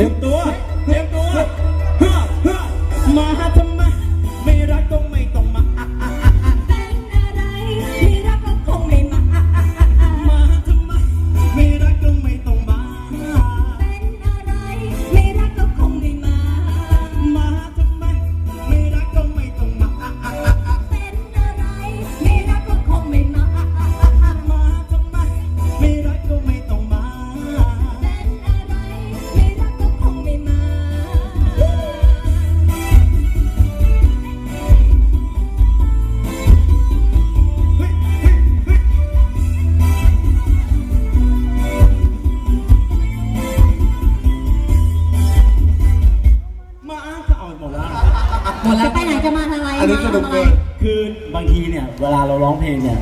tempo. อันนี้สนุกเกิน คือบางทีเนี่ย เวลาเราร้องเพลงเนี่ย